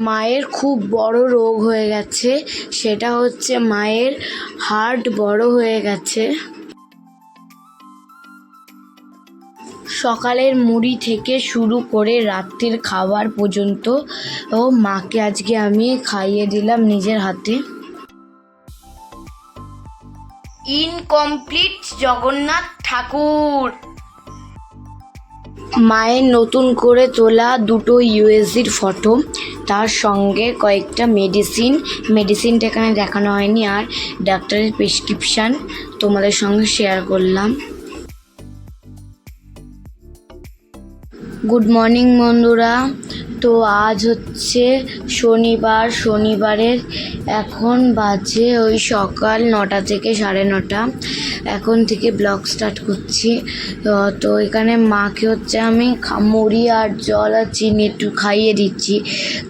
মায়ের খুব বড় রোগ হয়ে গেছে, সেটা হচ্ছে মায়ের হার্ট বড় হয়ে গেছে। সকালের মুড়ি থেকে শুরু করে রাত্রির খাবার পর্যন্ত ও মাকে আজকে আমি খাইয়ে দিলাম নিজের হাতে। ইনকমপ্লিট জগন্নাথ ঠাকুর। মায়ের নতুন করে তোলা দুটো ইউএসজির ফটো তার সঙ্গে কয়েকটা মেডিসিন মেডিসিনটা এখানে দেখানো হয়নি আর ডাক্তারের প্রেসক্রিপশান তোমাদের সঙ্গে শেয়ার করলাম। গুড মর্নিং বন্ধুরা। তো আজ হচ্ছে শনিবার, শনিবারের এখন বাজে ওই সকাল নটা থেকে সাড়ে নটা। এখন থেকে ব্লগ স্টার্ট করছি। তো- এখানে মাকে হচ্ছে আমি মুড়ি আর জল আর চিনি একটু খাইয়ে দিচ্ছি।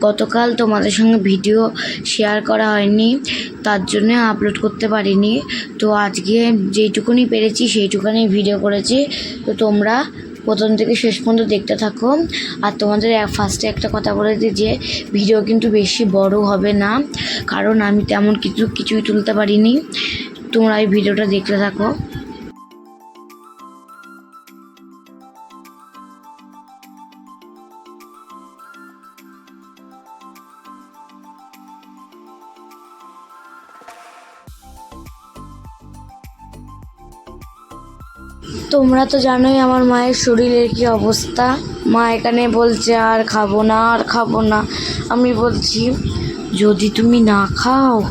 গতকাল তোমাদের সঙ্গে ভিডিও শেয়ার করা হয়নি, তার জন্য আপলোড করতে পারিনি। তো আজকে যেইটুকুনি পেরেছি সেইটুকুনি ভিডিও করেছি। তো তোমরা প্রথম থেকে শেষ পর্যন্ত দেখতে থাকো। আর তোমাদের ফার্স্টে একটা কথা বলে দিই যে ভিডিও কিন্তু বেশি বড় হবে না। কারণ আমি তেমন কিছু কিছুই তুলতে পারিনি। তোমরা এই ভিডিওটা দেখতে থাকো। তোমরা তো জানোই আমার মায়ের শরীরের কি অবস্থা। মা এখানে বলছে, আর খাব না, আর খাব না। আমি বলছি, যদি তুমি না খাও,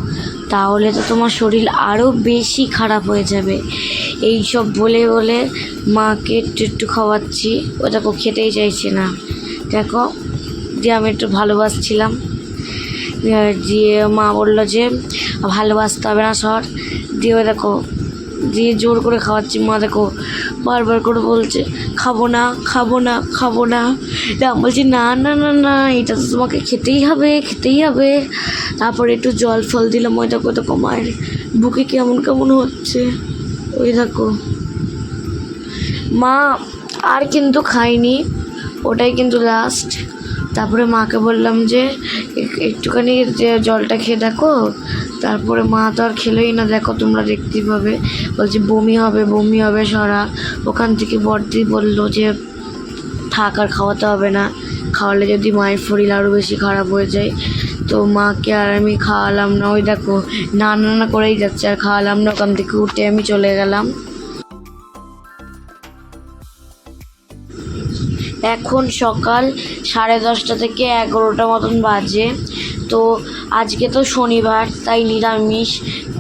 তাহলে তো তোমার শরীর আরও বেশি খারাপ হয়ে যাবে। এই সব বলে বলে মাকে একটু একটু খাওয়াচ্ছি। ও দেখো, খেতেই চাইছে না। দেখো, যে আমি একটু ভালোবাসছিলাম। দিয়ে মা বলল যে, ভালোবাসতে হবে না, সর। দিয়ে দেখো দিয়ে জোর করে খাওয়াচ্ছি। মা দেখো বারবার করে বলছে, খাব না খাব না খাব না। আমি বলছি, না না না না, এটা তো তোমাকে খেতেই হবে খেতেই হবে। তারপরে একটু জল ফল দিলাম। ওই দেখো দেখো, মায়ের বুকে কেমন কেমন হচ্ছে। ওই দেখো। মা আর কিন্তু খাইনি ওটাই কিন্তু লাস্ট তারপরে মাকে বললাম যে এক- একটুখানি জলটা খেয়ে দেখো। তারপরে মা তো আর খেলোই না, দেখো তোমরা দেখতেই পাবে। বলছে, বমি হবে বমি হবে সরা। ওখান থেকে বর্দি বলল যে, থাক আর খাওয়াতে হবে না। খাওয়ালে যদি মায়ের শরীর আরও বেশি খারাপ হয়ে যায়, তো মাকে আর আমি খাওয়ালাম না। ওই দেখো না না করেই যাচ্ছে। আর খাওয়ালাম না, ওখান থেকে উঠে আমি চলে গেলাম। এখন সকাল সাড়ে দশটা থেকে এগারোটা মতন বাজে। তো আজকে তো শনিবার, তাই নিরামিষ।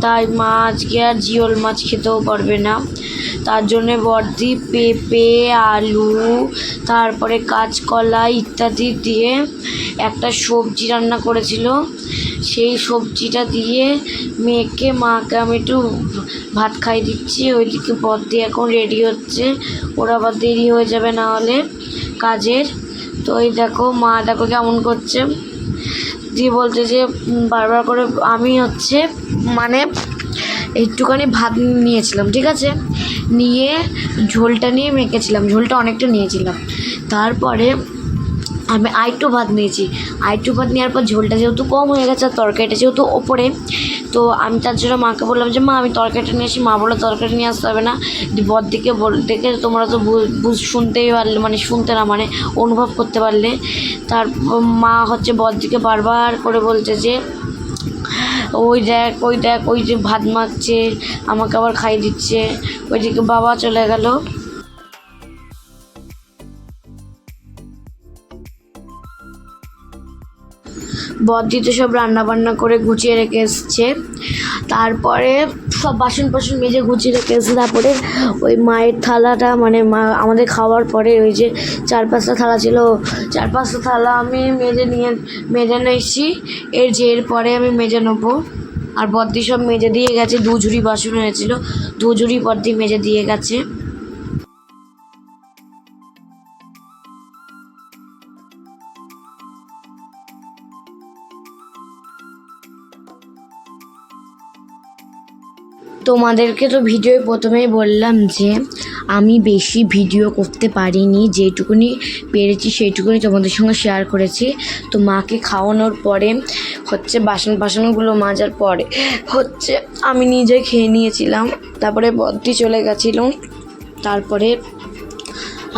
তাই মা আজকে আর জিওল মাছ খেতেও পারবে না। তার জন্যে বর্দি, পেঁপে, আলু, তারপরে কাঁচকলা ইত্যাদি দিয়ে একটা সবজি রান্না করেছিল। সেই সবজিটা দিয়ে মেয়েকে, মাকে আমি একটু ভাত খাই দিচ্ছি। ওইদিকে বর্দি এখন রেডি হচ্ছে। ওরা আবার দেরি হয়ে যাবে না হলে কাজের। তো ওই দেখো, মা দেখো কেমন করছে। দিয়ে বলছে যে বারবার করে আমি হচ্ছে মানে একটুখানি ভাত নিয়েছিলাম, ঠিক আছে? নিয়ে ঝোলটা নিয়ে মেখেছিলাম, ঝোলটা অনেকটা নিয়েছিলাম। তারপরে আমি আইটু ভাত নিয়েছি। আইটু ভাত নেওয়ার পর ঝোলটা যেহেতু কম হয়ে গেছে আর তরকারিটা যেহেতু ওপরে, তো আমি তার জন্য মাকে বললাম যে, মা, আমি তরকারিটা নিয়ে আসি মা বলল তরকারি নিয়ে আসতে হবে না। বর দিকে বল, দেখে তোমরা তো বুঝ, শুনতেই পারলে মানে শুনতে না মানে অনুভব করতে পারলে। তার, মা হচ্ছে বর দিকে বারবার করে বলছে যে ওই দেখ ওই দেখ, ওই যে ভাত মাখছে, আমাকে আবার খাইয়ে দিচ্ছে। ওইদিকে বাবা চলে গেল। বদ্দি তো সব রান্না বান্না করে গুছিয়ে রেখে এসছে। তারপরে সব বাসন বাসন মেজে গুছিয়ে রেখে এসছে। তারপরে ওই মায়ের থালাটা মানে মা, আমাদের খাওয়ার পরে ওই যে চার পাঁচটা থালা ছিল, চার পাঁচটা থালা আমি মেজে নিয়ে, মেজে নিয়েছি। এর যে এর পরে আমি মেজে নেব। আর বদ্দি সব মেজে দিয়ে গেছে। দু ঝুড়ি বাসন হয়েছিল। দু ঝুড়ি মেজে দিয়ে গেছে। তোমাদেরকে তো ভিডিওয় প্রথমেই বললাম যে আমি বেশি ভিডিও করতে পারিনি, যেটুকুনি পেরেছি সেইটুকুনি তোমাদের সঙ্গে শেয়ার করেছি। তো মাকে খাওয়ানোর পরে হচ্ছে বাসন বাসনগুলো মাজার পরে হচ্ছে আমি নিজে খেয়ে নিয়েছিলাম, তারপরে বদ্রি চলে গেছিল। তারপরে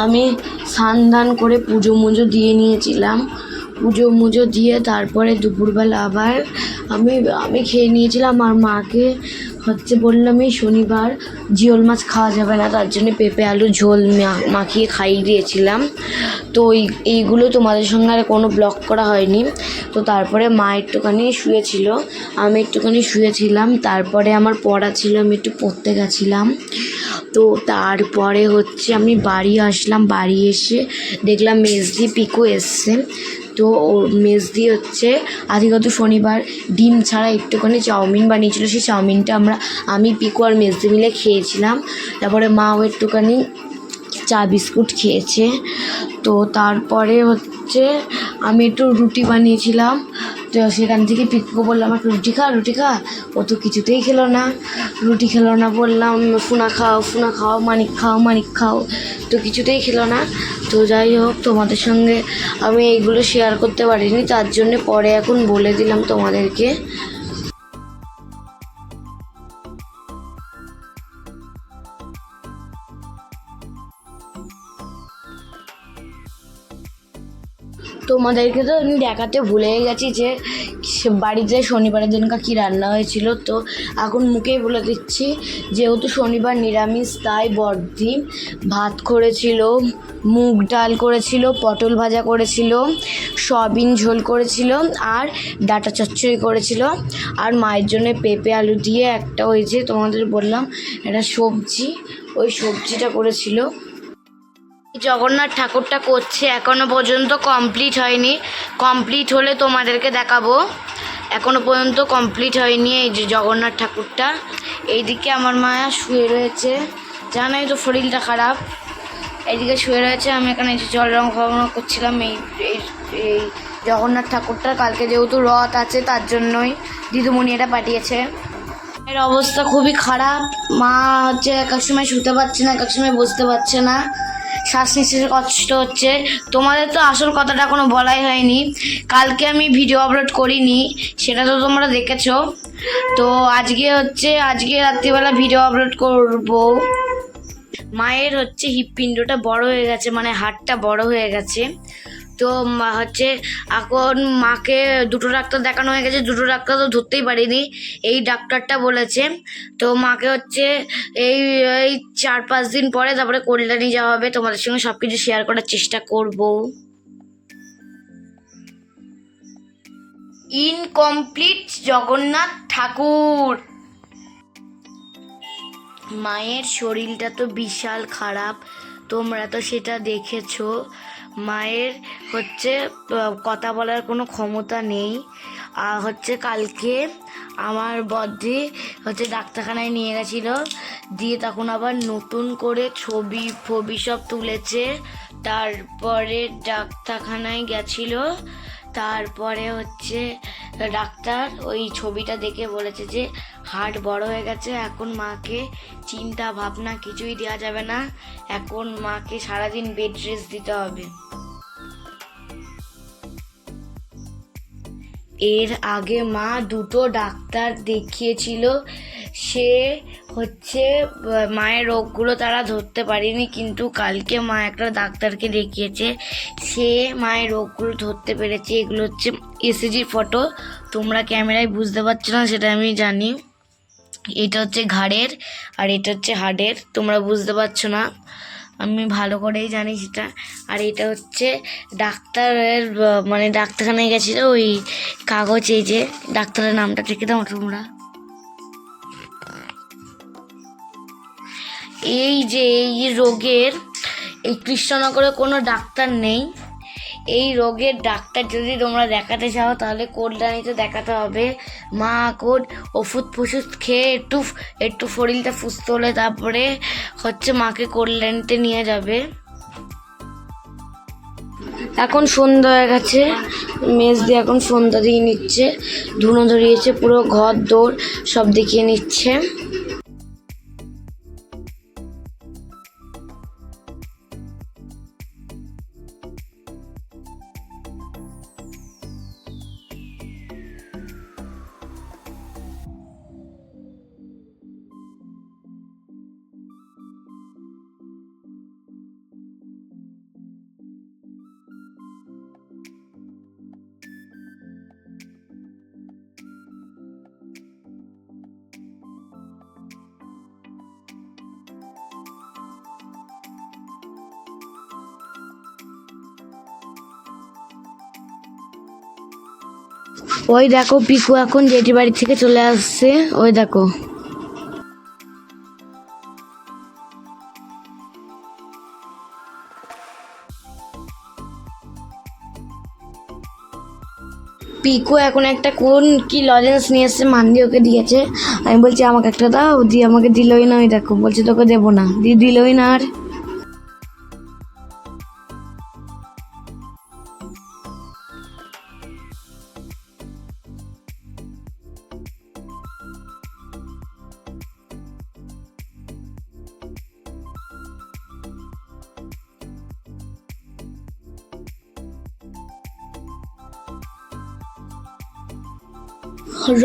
আমি স্নান দান করে পুজো মুজো দিয়ে নিয়েছিলাম। পুজো মুজো দিয়ে তারপরে দুপুরবেলা আবার আমি আমি খেয়ে নিয়েছিলাম আর মাকে হচ্ছে বললাম এই শনিবার, জিওল মাছ খাওয়া যাবে না, তার জন্য পেঁপে, আলু, ঝোল মাখিয়ে খাইয়ে দিয়েছিলাম। তো এই, এইগুলো তোমাদের সঙ্গে আর কোনো ব্লগ করা হয়নি। তো তারপরে মা একটুখানি শুয়েছিল, আমি একটুখানি শুয়েছিলাম, তারপরে আমার পড়া ছিল, আমি একটু পড়তে গেছিলাম। তো তারপরে হচ্ছে আমি বাড়ি আসলাম, বাড়ি এসে দেখলাম মেজদি পিকো এসছে। তো ওর মেজদি হচ্ছে। আজকে গত শনিবার ডিম ছাড়া একটুখানি চাউমিন বানিয়েছিল। সেই চাউমিনটা আমরা, আমি পিকুয়ার আর মেজদি মিলে খেয়েছিলাম। তারপরে মাও একটুখানি চা বিস্কুট খেয়েছে। তো তারপরে হচ্ছে আমি একটু রুটি বানিয়েছিলাম। তো সেখান থেকে পিকু বললাম একটু রুটি খা রুটি খা। ও তো কিছুতেই খেলো না। রুটি খেলো না, বললাম, ফুনা খাও ফুনা খাও, মানিক খাও মানিক খাও। তো কিছুতেই খেলো না। তো যাই হোক, তোমাদের সঙ্গে আমি এইগুলো শেয়ার করতে পারিনি। তার জন্য পরে এখন বলে দিলাম তোমাদেরকে। তোমাদেরকে তো আমি দেখাতে ভুলে গেছি যে বাড়িতে শনিবারের দিনকা কী রান্না হয়েছিল। তো এখন মুখেই বলে দিচ্ছি, যেহেতু শনিবার নিরামিষ, তাই বর্দি ভাত করেছিল, মুগ ডাল করেছিল, পটল ভাজা করেছিল, সয়াবিন ঝোল করেছিল, আর ডাটা চচ্চড়ি করেছিল। আর মায়ের জন্য পেঁপে, আলু দিয়ে একটা ওই যে তোমাদের বললাম, একটা সবজি, ওই সবজিটা করেছিল। জগন্নাথ ঠাকুরটা করছে, এখনও পর্যন্ত কমপ্লিট হয়নি। কমপ্লিট হলে তোমাদেরকে দেখাবো। এখনও পর্যন্ত কমপ্লিট হয়নি এই যে জগন্নাথ ঠাকুরটা। এইদিকে আমার মায়া শুয়ে রয়েছে। জানোই তো শরীরটা খারাপ। এইদিকে শুয়ে রয়েছে, আমি এখানে যে জল রং খাওয়ানো করছিলাম, এই এই এই জগন্নাথ ঠাকুরটা। কালকে যেহেতু রথ আছে, তার জন্যই দিদুমণি এটা পাঠিয়েছে। এর অবস্থা খুবই খারাপ। মা হচ্ছে এক এক সময় শুতে পারছে না, এক এক সময় বসতে পারছে না। শ্বাস নিঃশ্বাস কষ্ট হচ্ছে। তোমাদের তো আসল কথাটা কোনো বলাই হয়নি। কালকে আমি ভিডিও আপলোড করিনি, সেটা তো তোমরা দেখেছ। তো আজকে হচ্ছে, আজকে রাত্রিবেলা ভিডিও আপলোড করব। মায়ের হচ্ছে হৃৎপিণ্ডটা বড় হয়ে গেছে মানে হাড়টা বড় হয়ে গেছে। তো হচ্ছে, এখন মাকে দুটো ডাক্তার দেখানো হয়ে গেছে, দুটো ডাক্তার তো ধরতেই পারিনি। এই ডাক্তারটা বলেছে, তো মাকে হচ্ছে, এই এই চার পাঁচ দিন পরে তারপরে কল্যাণী যাওয়া হবে। তোমাদের সঙ্গে সব কিছু শেয়ার করার চেষ্টা করব। ইনকমপ্লিট জগন্নাথ ঠাকুর। মায়ের শরীরটা তো বিশাল খারাপ, তোমরা তো সেটা দেখেছ। মায়ের হচ্ছে কথা বলার কোনো ক্ষমতা নেই। আর হচ্ছে কালকে আমার বদ্রি হচ্ছে ডাক্তারখানায় নিয়ে গেছিল। দিয়ে তখন আবার নতুন করে ছবি, ফবি সব তুলেছে। তারপরে ডাক্তারখানায় গেছিল। তারপরে হচ্ছে ডাক্তার ওই ছবিটা দেখে বলেছে যে হার্ট বড় হয়ে গেছে, এখন মাকে চিন্তা ভাবনা কিছুই দেওয়া যাবে না। এখন মাকে সারাদিন বেড রেস্ট দিতে হবে। এর আগে মা দুটো ডাক্তার দেখিয়েছিল, সে হচ্ছে, মায়ের রোগগুলো তারা ধরতে পারেনি, কিন্তু কালকে মা একটা ডাক্তারকে দেখিয়েছে, সে মায়ের রোগগুলো ধরতে পেরেছে। এগুলো হচ্ছে এসিজির ফটো তোমরা ক্যামেরায় বুঝতে পারছ না, সেটা আমি জানি। এটা হচ্ছে ঘাড়ের আর এটা হচ্ছে হাড়ের, তোমরা বুঝতে পারছ না। আমি ভালো করেই জানি সেটা। আর এটা হচ্ছে ডাক্তারের মানে ডাক্তারখানায় গেছিল ওই কাগজ, এই যে ডাক্তারের নামটা লিখে দাও তোমরা। এই যে এই রোগের, এই কৃষ্ণনগরে কোনো ডাক্তার নেই। এই রোগের ডাক্তার যদি তোমরা দেখাতে চাও তাহলে কল্যাণীতে দেখাতে হবে। মা কোট ওষুধ ফষুধ খেয়ে একটু একটু শরীরটা সুস্থ হলে তারপরে হচ্ছে মাকে কল্যাণতে নিয়ে যাবে। এখন সন্ধ্যা হয়ে গেছে মেজ দিয়ে এখন সন্ধ্যা দিয়ে নিচ্ছে, ধুনো ধরিয়েছে, পুরো ঘর দৌড় সব দেখিয়ে নিচ্ছে। ওই দেখো, পিকু এখন জেঠি বাড়ি থেকে চলে আসছে। ওই দেখো। পিকু এখন একটা কোন কি লজেন্স নিয়ে এসছে মান্দি ওকে দিয়েছে। আমি বলছি, আমাকে একটা দাও, দিয়ে আমাকে দিলই না, ওই দেখো। বলছে, তোকে দেবো না। দিয়ে দিলই না আর।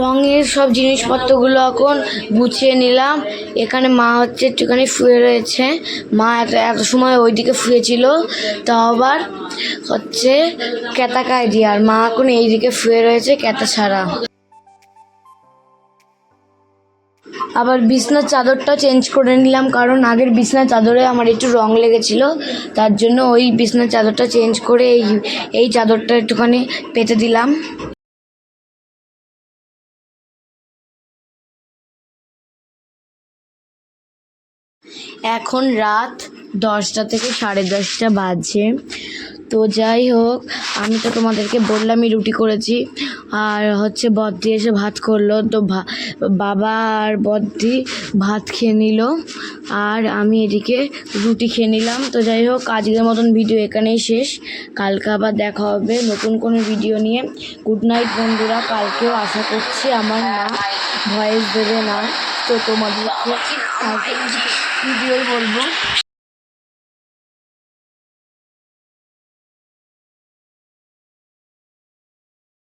রঙের সব জিনিসপত্রগুলো এখন গুছিয়ে নিলাম। এখানে মা হচ্ছে একটুখানি শুয়ে রয়েছে। মা এত এত সময় ওইদিকে শুয়েছিল। তাও আবার হচ্ছে কেতাকায় দিয়ে আর মা এখন এইদিকে শুয়ে রয়েছে কেতা ছাড়া। আবার বিছনার চাদরটা চেঞ্জ করে নিলাম, কারণ আগের বিছনার চাদরে আমার একটু রং লেগেছিল। তার জন্য ওই বিছনার চাদরটা চেঞ্জ করে এই এই চাদরটা একটুখানি পেতে দিলাম। এখন রাত দশটা থেকে সাড়ে দশটা বাজে। তো যাই হোক, আমি তো তোমাদেরকে বললামই রুটি করেছি। আর হচ্ছে বদ্দি এসে ভাত করল। তো বাবা আর বদ্দি ভাত খেয়ে নিল। আর আমি এদিকে রুটি খেয়ে নিলাম। তো যাই হোক, আজকের মতন ভিডিও এখানেই শেষ। কালকে আবার দেখা হবে নতুন কোনো ভিডিও নিয়ে। গুড নাইট বন্ধুরা। কালকেও আশা করছি আমার মা ভয়েস দেবে না। তো তোমাদের ভিডিওই বলব।